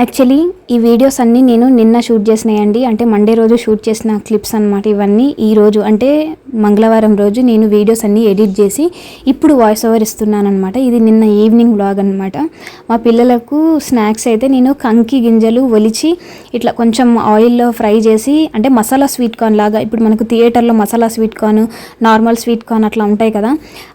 Actually ఈ videos అన్నీ నేను నిన్న షూట్ చేసినాయండి. అంటే మండే రోజు షూట్ చేసిన క్లిప్స్ అనమాట ఇవన్నీ ఈ రోజు. అంటే మంగళవారం రోజు నేను వీడియోస్ అన్నీ ఎడిట్ చేసి ఇప్పుడు వాయిస్ ఓవర్ ఇస్తున్నాను అనమాట ఇది నిన్న ఈవినింగ్ బ్లాగ్ అనమాట మా పిల్లలకు స్నాక్స్ అయితే నేను కంకి గింజలు ఒలిచి ఇట్లా కొంచెం ఆయిల్లో ఫ్రై చేసి అంటే మసాలా స్వీట్ కార్న్ లాగా ఇప్పుడు మనకు థియేటర్లో masala sweet corn normal sweet corn అట్లా ఉంటాయి కదా.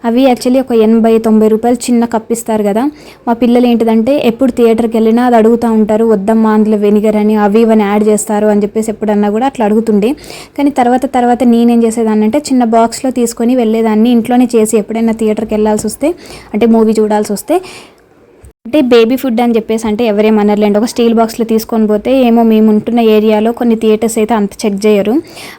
అవి యాక్చువల్లీ ఒక ఎనభై తొంభై రూపాయలు చిన్న కప్పిస్తారు కదా. మా పిల్లలు ఏంటిదంటే ఎప్పుడు థియేటర్కి వెళ్ళినా అది అడుగుతూ ఉంటారు. వద్దమ్మా అందులో వెనిగర్ అని అవి ఇవని యాడ్ చేస్తారు అని చెప్పేసి ఎప్పుడన్నా కూడా అట్లా అడుగుతుండే. కానీ తర్వాత తర్వాత నేనేం చేసేదాన్ని అంటే చిన్న బాక్స్లో తీసుకొని వెళ్ళేదాన్ని ఇంట్లోనే చేసి ఎప్పుడైనా థియేటర్కి వెళ్ళాల్సి వస్తే అంటే మూవీ చూడాల్సి వస్తే అంటే బేబీ ఫుడ్ అని చెప్పేసి అంటే ఎవరేమనర్లేండి ఒక స్టీల్ బాక్స్లో తీసుకొని పోతే ఏమో మేము ఉంటున్న ఏరియాలో కొన్ని థియేటర్స్ అయితే అంత చెక్ చేయరు.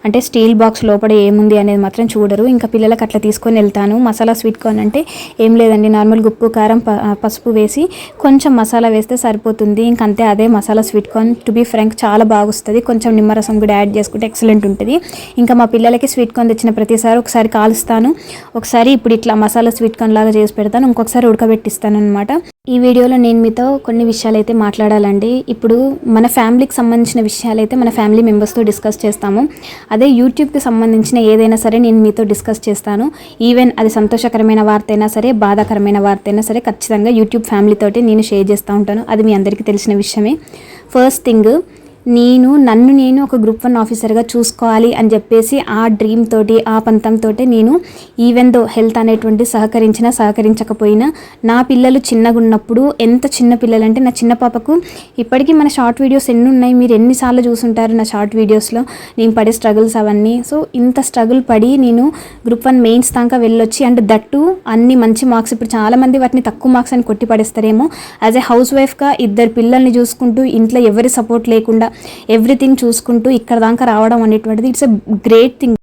అంటే స్టీల్ బాక్స్ లోపల ఏముంది అనేది మాత్రం చూడరు. ఇంకా పిల్లలకు అట్లా తీసుకొని వెళ్తాను. మసాలా స్వీట్ కార్న్ అంటే ఏం లేదండి. నార్మల్ ఉప్పు కారం ప- పసుపు వేసి కొంచెం మసాలా వేస్తే సరిపోతుంది. ఇంకంతే అదే masala sweet corn. To be frank చాలా బాగా వస్తుంది. కొంచెం నిమ్మరసం కూడా యాడ్ చేసుకుంటే ఎక్సలెంట్ ఉంటుంది. ఇంకా మా పిల్లలకి స్వీట్ కార్న్ తెచ్చిన ప్రతిసారి ఒకసారి కాలుస్తాను. ఒకసారి ఇప్పుడు ఇట్లా మసాలా స్వీట్ కార్న్ లాగా చేసి పెడతాను. ఇంకొకసారి ఉడకబెట్టిస్తాను అనమాట ఈ వీడియోలో నేను మీతో కొన్ని విషయాలు అయితే మాట్లాడాలండి. ఇప్పుడు మన ఫ్యామిలీకి సంబంధించిన విషయాలు అయితే మన ఫ్యామిలీ మెంబర్స్తో డిస్కస్ చేస్తాము. అదే యూట్యూబ్కి సంబంధించిన ఏదైనా సరే నేను మీతో డిస్కస్ చేస్తాను. ఈవెన్ అది సంతోషకరమైన వార్త అయినా సరే బాధాకరమైన వార్త అయినా సరే ఖచ్చితంగా యూట్యూబ్ ఫ్యామిలీ తోటి నేను షేర్ చేస్తూ ఉంటాను. అది మీ అందరికీ తెలిసిన విషయమే. ఫస్ట్ థింగ్ నేను నన్ను నేను ఒక గ్రూప్ వన్ ఆఫీసర్గా చూసుకోవాలి అని చెప్పేసి ఆ డ్రీమ్ తోటి ఆ పంతంతో నేను ఈవెన్ దో హెల్త్ అనేటువంటి సహకరించినా సహకరించకపోయినా నా పిల్లలు చిన్నగా ఉన్నప్పుడు ఎంత చిన్న పిల్లలు అంటే నా చిన్న పాపకు ఇప్పటికీ మన షార్ట్ వీడియోస్ ఎన్ని ఉన్నాయి? మీరు ఎన్నిసార్లు చూసుంటారు నా షార్ట్ వీడియోస్లో నేను పడే స్ట్రగుల్స్ అవన్నీ. సో ఇంత స్ట్రగుల్ పడి నేను గ్రూప్ వన్ మెయిన్స్ దాకా వెళ్ళొచ్చి అండ్ దట్టు అన్ని మంచి మార్క్స్ ఇప్పుడు చాలామంది వాటిని తక్కువ మార్క్స్ అని కొట్టి పడేస్తారేమో యాజ్ ఎ హౌస్ వైఫ్గా ఇద్దరు పిల్లల్ని చూసుకుంటూ ఇంట్లో ఎవరి సపోర్ట్ లేకుండా ఎవ్రీథింగ్ చూసుకుంటూ ఇక్కడ దాకా రావడం అనేటువంటిది. ఇట్స్ ఎ గ్రేట్ థింగ్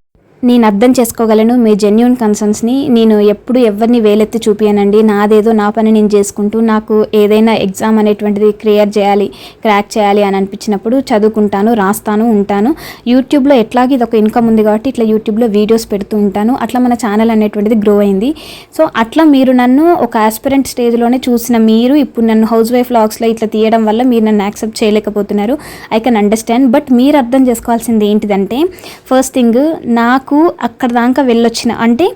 నేను అర్థం చేసుకోగలను మీ జెన్యున్ కన్సర్న్స్ని నేను ఎప్పుడు ఎవరిని వేలెత్తి చూపియనండి. నాదేదో నా పని నేను చేసుకుంటూ నాకు ఏదైనా ఎగ్జామ్ అనేటువంటిది క్లియర్ చేయాలి క్రాక్ చేయాలి అని అనిపించినప్పుడు చదువుకుంటాను రాస్తాను ఉంటాను. యూట్యూబ్లో ఎట్లాగే ఇది ఒక ఇన్కమ్ ఉంది కాబట్టి ఇట్లా యూట్యూబ్లో వీడియోస్ పెడుతూ ఉంటాను. అట్లా మన ఛానల్ అనేటువంటిది గ్రో అయింది. సో అట్లా మీరు నన్ను ఒక ఆస్పిరెంట్ స్టేజ్లోనే చూసిన మీరు ఇప్పుడు నన్ను హౌస్ వైఫ్ లాగ్స్లో ఇట్లా తీయడం వల్ల మీరు నన్ను యాక్సెప్ట్ చేయలేకపోతున్నారు. ఐ కెన్ అండర్స్టాండ్ బట్ మీరు అర్థం చేసుకోవాల్సింది ఏంటిదంటే ఫస్ట్ థింగ్ నాకు అక్కడ దాకా వెళ్ళొచ్చిన. అంటే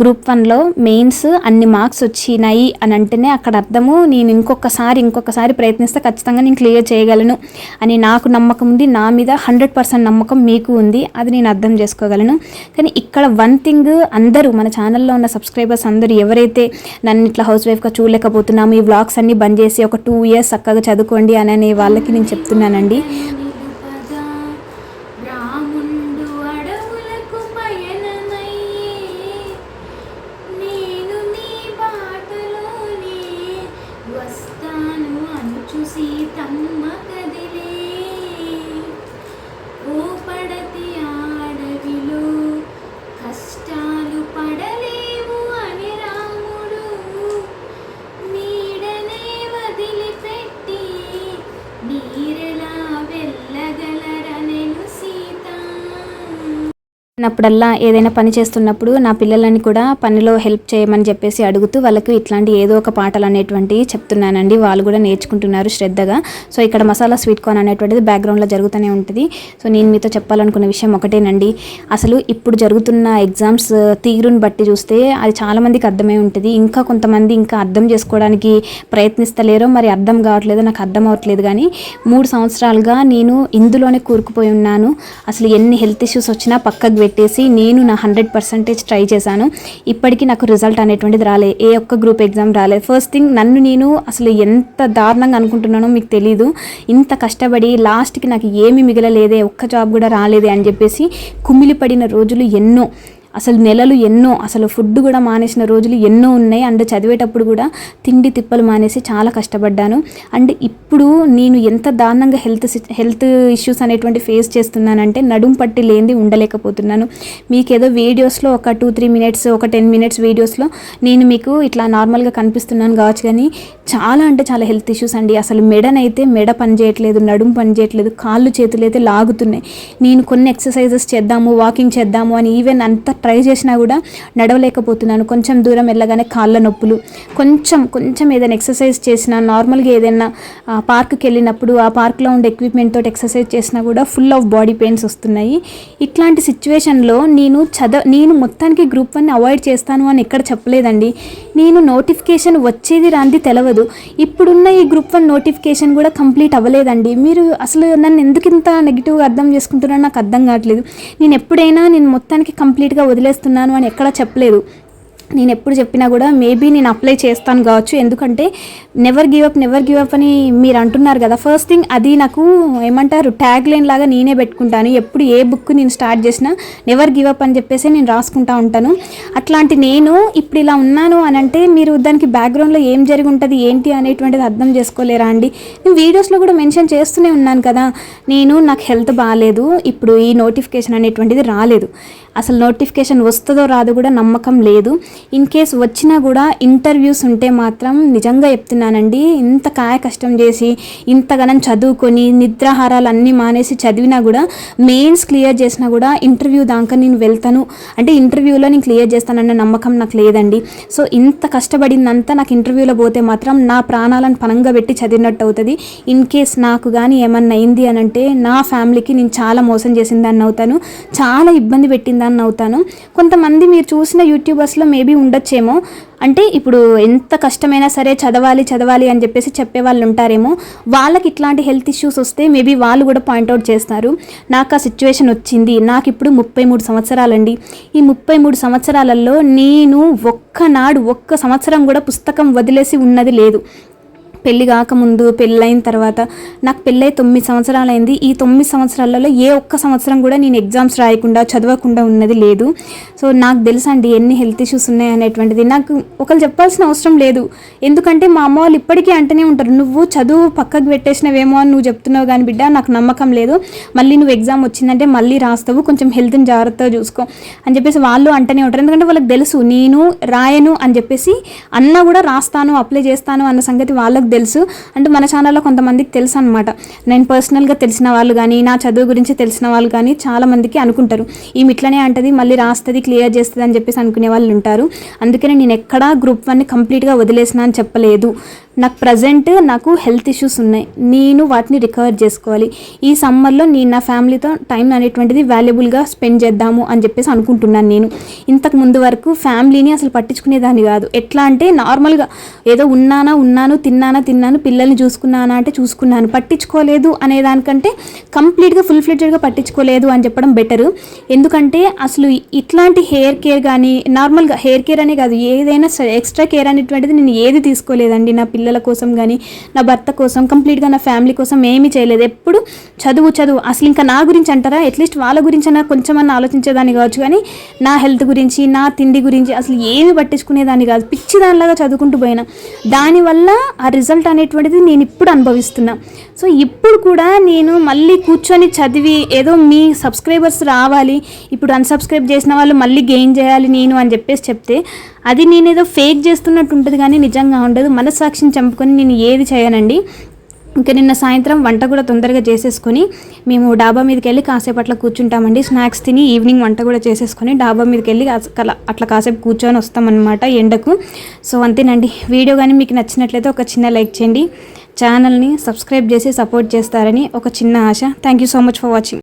గ్రూప్ వన్లో మెయిన్స్ అన్ని మార్క్స్ వచ్చినాయి అని అంటేనే అక్కడ అర్థము నేను ఇంకొకసారి ఇంకొకసారి ప్రయత్నిస్తే ఖచ్చితంగా నేను క్లియర్ చేయగలను అని నాకు నమ్మకం ఉంది. నా మీద హండ్రెడ్ పర్సెంట్ నమ్మకం మీకు ఉంది. అది నేను అర్థం చేసుకోగలను. కానీ ఇక్కడ వన్ థింగ్ అందరూ మన ఛానల్లో ఉన్న సబ్స్క్రైబర్స్ అందరూ ఎవరైతే నన్ను ఇట్లా హౌస్ వైఫ్గా చూడలేకపోతున్నాము ఈ వ్లాగ్స్ అన్ని బంద్ చేసి ఒక టూ ఇయర్స్ చక్కగా చదువుకోండి అని అనే వాళ్ళకి నేను చెప్తున్నానండి. చిన్నప్పుడల్లా ఏదైనా పని చేస్తున్నప్పుడు నా పిల్లలని కూడా పనిలో హెల్ప్ చేయమని చెప్పేసి అడుగుతూ వాళ్ళకి ఇట్లాంటి ఏదో ఒక పాటలు అనేటువంటివి చెప్తున్నానండి. వాళ్ళు కూడా నేర్చుకుంటున్నారు శ్రద్ధగా. సో ఇక్కడ మసాలా స్వీట్ కార్న్ అనేటువంటిది బ్యాక్గ్రౌండ్లో జరుగుతూనే ఉంటుంది. సో నేను మీతో చెప్పాలనుకున్న విషయం ఒకటేనండి. అసలు ఇప్పుడు జరుగుతున్న ఎగ్జామ్స్ తీరుని బట్టి చూస్తే అది చాలామందికి అర్థమై ఉంటుంది. ఇంకా కొంతమంది ఇంకా అర్థం చేసుకోవడానికి ప్రయత్నిస్తలేరో మరి అర్థం కావట్లేదు నాకు అర్థం అవ్వట్లేదు కానీ మూడు సంవత్సరాలుగా నేను ఇందులోనే కూరుకుపోయి ఉన్నాను. అసలు ఎన్ని హెల్త్ ఇష్యూస్ వచ్చినా పక్కకు పెట్టేసి నేను నా హండ్రెడ్ పర్సెంటేజ్ ట్రై చేశాను. ఇప్పటికీ నాకు రిజల్ట్ అనేటువంటిది రాలే. ఏ ఒక్క గ్రూప్ ఎగ్జామ్ రాలేదు ఫస్ట్ థింగ్ నన్ను నేను అసలు ఎంత దారుణంగా అనుకుంటున్నానో మీకు తెలీదు. ఇంత కష్టపడి లాస్ట్కి నాకు ఏమి మిగలలేదే ఒక్క జాబ్ కూడా రాలేదే అని చెప్పేసి కుమిలిపడిన రోజులు ఎన్నో. అసలు నెలలు ఎన్నో అసలు ఫుడ్ కూడా మానేసిన రోజులు ఎన్నో ఉన్నాయి. అండ్ చదివేటప్పుడు కూడా తిండి తిప్పలు మానేసి చాలా కష్టపడ్డాను. అండ్ ఇప్పుడు నేను ఎంత దారుణంగా హెల్త్ హెల్త్ ఇష్యూస్ అనేటువంటి ఫేస్ చేస్తున్నానంటే నడుం పట్టి లేనిది ఉండలేకపోతున్నాను. మీకు ఏదో వీడియోస్లో ఒక టూ త్రీ మినిట్స్ ఒక టెన్ మినిట్స్ వీడియోస్లో నేను మీకు ఇట్లా నార్మల్గా కనిపిస్తున్నాను కావచ్చు కానీ చాలా అంటే చాలా హెల్త్ ఇష్యూస్ అండి. అసలు మెడనైతే మెడ పని చేయట్లేదు నడుం పని చేయట్లేదు కాళ్ళు చేతులు అయితే లాగుతున్నాయి. నేను కొన్ని ఎక్సర్సైజెస్ చేద్దాము వాకింగ్ చేద్దాము అని ఈవెన్ అంత ట్రై చేసినా కూడా నడవలేకపోతున్నాను. కొంచెం దూరం వెళ్ళగానే కాళ్ళ నొప్పులు. కొంచెం కొంచెం ఏదైనా ఎక్సర్సైజ్ చేసినా నార్మల్గా ఏదైనా పార్క్కి వెళ్ళినప్పుడు ఆ పార్క్లో ఉండే ఎక్విప్మెంట్ తోటి ఎక్సర్సైజ్ చేసినా కూడా ఫుల్ ఆఫ్ బాడీ పెయిన్స్ వస్తున్నాయి. ఇట్లాంటి సిచ్యువేషన్లో నేను చదవ నేను మొత్తానికి గ్రూప్ వన్ అవాయిడ్ చేస్తాను అని ఎక్కడ చెప్పలేదండి. నేను నోటిఫికేషన్ వచ్చేది రాంది తెలవదు. ఇప్పుడున్న ఈ గ్రూప్ వన్ నోటిఫికేషన్ కూడా కంప్లీట్ అవ్వలేదండి. మీరు అసలు నన్ను ఎందుకు ఇంత నెగిటివ్గా అర్థం చేసుకుంటున్నారో నాకు అర్థం కావట్లేదు. నేను ఎప్పుడైనా నేను మొత్తానికి కంప్లీట్గా వదిలేస్తున్నాను అని ఎక్కడా చెప్పలేదు. నేను ఎప్పుడు చెప్పినా కూడా మేబీ నేను అప్లై చేస్తాను కావచ్చు. ఎందుకంటే never give up never give up అని మీరు అంటున్నారు కదా. ఫస్ట్ థింగ్ అది నాకు ఏమంటారు ట్యాగ్ లైన్ లాగా నేనే పెట్టుకుంటాను. ఎప్పుడు ఏ బుక్ నేను స్టార్ట్ చేసినా నెవర్ గివ్ అప్ అని చెప్పేసి నేను రాసుకుంటా ఉంటాను. అట్లాంటి నేను ఇప్పుడు ఇలా ఉన్నాను అని అంటే మీరు దానికి బ్యాక్గ్రౌండ్లో ఏం జరిగి ఉంటుంది ఏంటి అనేటువంటిది అర్థం చేసుకోలేరా అండి? నేను వీడియోస్లో కూడా మెన్షన్ చేస్తూనే ఉన్నాను కదా. నేను నాకు హెల్త్ బాగాలేదు ఇప్పుడు ఈ నోటిఫికేషన్ అనేటువంటిది రాలేదు. అసలు నోటిఫికేషన్ వస్తుందో రాదో కూడా నమ్మకం లేదు. ఇన్ కేస్ వచ్చినా కూడా ఇంటర్వ్యూస్ ఉంటే మాత్రం నిజంగా చెప్తున్నానండి ఇంత కాయ కష్టం చేసి ఇంతగానం చదువుకొని నిద్రాహారాలు అన్నీ మానేసి చదివినా కూడా మెయిన్స్ క్లియర్ చేసినా కూడా ఇంటర్వ్యూ దాకా నేను వెళ్తాను. అంటే ఇంటర్వ్యూలో నేను క్లియర్ చేస్తానన్న నమ్మకం నాకు లేదండి. సో ఇంత కష్టపడిందంతా నాకు ఇంటర్వ్యూలో పోతే మాత్రం నా ప్రాణాలను పనంగా పెట్టి చదివినట్టు అవుతుంది. ఇన్ కేస్ నాకు కానీ ఏమన్నా అయింది అని అంటే నా ఫ్యామిలీకి నేను చాలా మోసం చేసిందాన్ని అవుతాను. చాలా ఇబ్బంది పెట్టిందాన్ని అవుతాను. కొంతమంది మీరు చూసిన యూట్యూబర్స్లో మేబీ ఉండొచ్చేమో. అంటే ఇప్పుడు ఎంత కష్టమైనా సరే చదవాలి చదవాలి అని చెప్పేసి చెప్పే వాళ్ళు ఉంటారేమో. వాళ్ళకి ఇట్లాంటి హెల్త్ ఇష్యూస్ వస్తే మేబీ వాళ్ళు కూడా పాయింట్అవుట్ చేస్తారు. నాకు ఆ సిచ్యువేషన్ వచ్చింది. నాకు ఇప్పుడు ముప్పై మూడు సంవత్సరాలండి. ఈ ముప్పై మూడు సంవత్సరాలలో నేను ఒక్కనాడు ఒక్క సంవత్సరం కూడా పుస్తకం వదిలేసి ఉన్నది లేదు. పెళ్ళి కాకముందు పెళ్ళైన తర్వాత నాకు పెళ్ళై తొమ్మిది సంవత్సరాలు అయింది ఈ తొమ్మిది సంవత్సరాలలో ఏ ఒక్క సంవత్సరం కూడా నేను ఎగ్జామ్స్ రాయకుండా చదవకుండా ఉన్నది లేదు. సో నాకు తెలుసండి ఎన్ని హెల్త్ ఇష్యూస్ ఉన్నాయి అనేటువంటిది. నాకు ఒకరు చెప్పాల్సిన అవసరం లేదు. ఎందుకంటే మా అమ్మ వాళ్ళు ఇప్పటికీ అంటూనే ఉంటారు నువ్వు చదువు పక్కకు పెట్టేసినవేమో అని నువ్వు చెప్తున్నావు కానీ బిడ్డ నాకు నమ్మకం లేదు. మళ్ళీ నువ్వు ఎగ్జామ్ వచ్చిందంటే మళ్ళీ రాస్తావు. కొంచెం హెల్త్ని జాగ్రత్తగా చూసుకో. అని చెప్పేసి వాళ్ళు అంటనే ఉంటారు. ఎందుకంటే వాళ్ళకి తెలుసు నేను రాయను అని చెప్పేసి అన్న కూడా రాస్తాను అప్లై చేస్తాను అన్న సంగతి వాళ్ళకి తెలుసు. అంటే మన ఛానల్లో కొంతమందికి తెలుసు అనమాట నేను పర్సనల్గా తెలిసిన వాళ్ళు కానీ నా చదువు గురించి తెలిసిన వాళ్ళు కానీ చాలామందికి అనుకుంటారు. ఈమె ఇట్లనే అంటది మళ్ళీ రాస్తుంది క్లియర్ చేస్తుంది అని చెప్పేసి అనుకునే వాళ్ళు ఉంటారు. అందుకనే నేను ఎక్కడా గ్రూప్ వన్ని కంప్లీట్గా వదిలేసిన అని చెప్పలేదు. నాకు ప్రజెంట్ నాకు హెల్త్ ఇష్యూస్ ఉన్నాయి. నేను వాటిని రికవర్ చేసుకోవాలి. ఈ సమ్మర్లో నేను నా ఫ్యామిలీతో టైం అనేటువంటిది వాల్యుబుల్గా స్పెండ్ చేద్దాము అని చెప్పేసి అనుకుంటున్నాను నేను. ఇంతకు ముందు వరకు ఫ్యామిలీని అసలు పట్టించుకునేదాన్ని కాదు. ఎట్లా అంటే నార్మల్గా ఏదో ఉన్నానా ఉన్నాను తిన్నానా తిన్నాను పిల్లల్ని చూసుకున్నానా అంటే చూసుకున్నాను. పట్టించుకోలేదు అనే దానికంటే కంప్లీట్గా ఫుల్ ఫ్లెడ్జెడ్గా పట్టించుకోలేదు అని చెప్పడం బెటరు. ఎందుకంటే అసలు ఇట్లాంటి హెయిర్ కేర్ కానీ నార్మల్గా హెయిర్ కేర్ అనే కాదు ఏదైనా ఎక్స్ట్రా కేర్ అనేటువంటిది నేను ఏది తీసుకోలేదండి. నా పిల్లల కోసం కానీ నా భర్త కోసం కంప్లీట్గా నా ఫ్యామిలీ కోసం ఏమీ చేయలేదు. ఎప్పుడు చదువు చదువు అసలు ఇంకా నా గురించి అంటారా? అట్లీస్ట్ వాళ్ళ గురించి అయినా కొంచెమన్నా ఆలోచించేదాన్ని కావచ్చు కానీ నా హెల్త్ గురించి నా తిండి గురించి అసలు ఏమి పట్టించుకునేదాన్ని కాదు. పిచ్చి దానిలాగా చదువుకుంటూ పోయినా. దానివల్ల ఆ రిజల్ట్ రిజల్ట్ అనేటువంటిది నేను ఇప్పుడు అనుభవిస్తున్నా. సో ఇప్పుడు కూడా నేను మళ్ళీ కూర్చొని చదివి ఏదో మీ సబ్స్క్రైబర్స్ రావాలి ఇప్పుడు అన్సబ్స్క్రైబ్ చేసిన వాళ్ళు మళ్ళీ గెయిన్ చేయాలి నేను అని చెప్పేసి చెప్తే అది నేను ఏదో ఫేక్ చేస్తున్నట్టు ఉంటుంది కానీ నిజంగా ఉండదు. మనస్సాక్షిని చంపుకొని నేను ఏది చేయనండి. ఇంకా నిన్న సాయంత్రం వంట కూడా తొందరగా చేసేసుకొని మేము డాబా మీదకి వెళ్ళి కాసేపు అట్లా కూర్చుంటామండి. స్నాక్స్ తిని ఈవినింగ్ వంట కూడా చేసేసుకొని డాబా మీదకి వెళ్ళి కల- అట్లా కాసేపు కూర్చొని వస్తామన్నమాట ఎండకు. సో అంతేనండి. వీడియో కానీ మీకు నచ్చినట్లయితే ఒక చిన్న లైక్ చేయండి. ఛానల్ని సబ్స్క్రైబ్ చేసి సపోర్ట్ చేస్తారని ఒక చిన్న ఆశ. Thank you so much for watching.